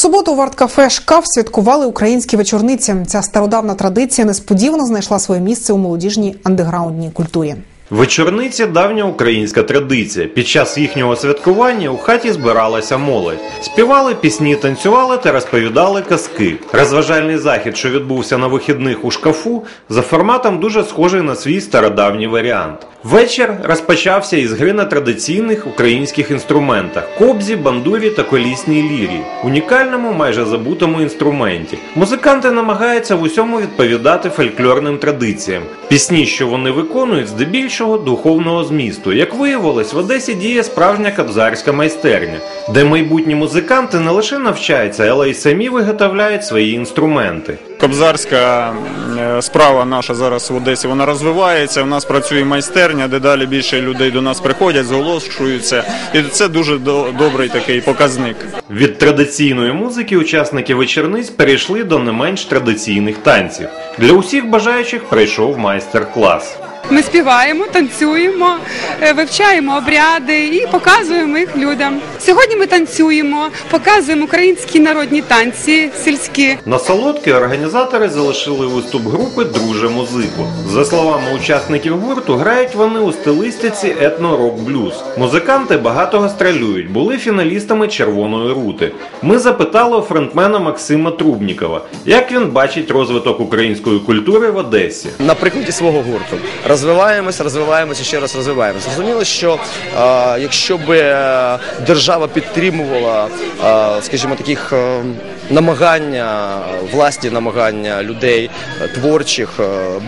суботу в арт-кафе Шкаф святкували українські вечорниці. Ця стародавна традиція несподівано знайшла своє місце у молодіжній андеграундній культурі. Вечорниці давня українська традиція. Під час їхнього святкування у хаті збиралася молодь. Співали пісні, танцювали та розповідали казки. Розважальний захід, що відбувся на вихідних у шкафу, за форматом дуже схожий на свій стародавній варіант. Вечір розпочався із гри на традиційних українських інструментах кобзі, бандурі та колісній лірі, унікальному, майже забутому інструменті. Музиканти намагаються в усьому відповідати фольклорним традиціям. Пісні, що вони виконують, здебільшого духовного змісту. Як виявилось, в Одесі діє справжня кобзарська майстерня, де майбутні музиканти не лише навчаються, але й самі виготовляють свої інструменти. Кобзарська е, справа наша зараз в Одесі вона розвивається. У нас працює майстерня, дедалі більше людей до нас приходять, зголошуються, і це дуже до- добрий такий показник. Від традиційної музики учасники вечорниць перейшли до не менш традиційних танців. Для усіх бажаючих пройшов майстер-клас. Ми співаємо, танцюємо, е, вивчаємо обряди і показуємо їх людям. Сьогодні ми танцюємо, показуємо українські народні танці сільські. На солодкі організатори залишили виступ групи Друже музику. За словами учасників гурту, грають вони у стилистиці етно-рок-блюз. Музиканти багато гастролюють, були фіналістами червоної рути. Ми запитали фронтмена Максима Трубнікова, як він бачить розвиток української культури в Одесі. на прикладі свого гурту. Розвиваємося, розвиваємося, ще раз розвиваємося. Зрозуміло, що е, якщо би е, держава підтримувала, е, скажімо, таких е, намагання, власні намагання людей творчих,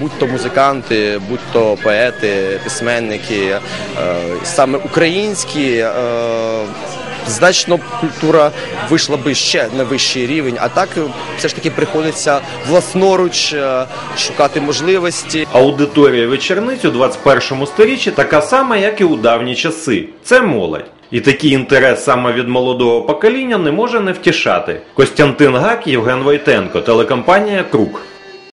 будь-то музиканти, будь-то поети, письменники, саме українські. Значно культура вийшла би ще на вищий рівень, а так е, все ж таки приходиться власноруч е, шукати можливості. Аудиторія вечорниць у 21 сторіччі така сама, як і у давні часи. Це молодь. І такий інтерес саме від молодого покоління не може не втішати. Костянтин Гак, Євген Войтенко, телекомпанія Круг.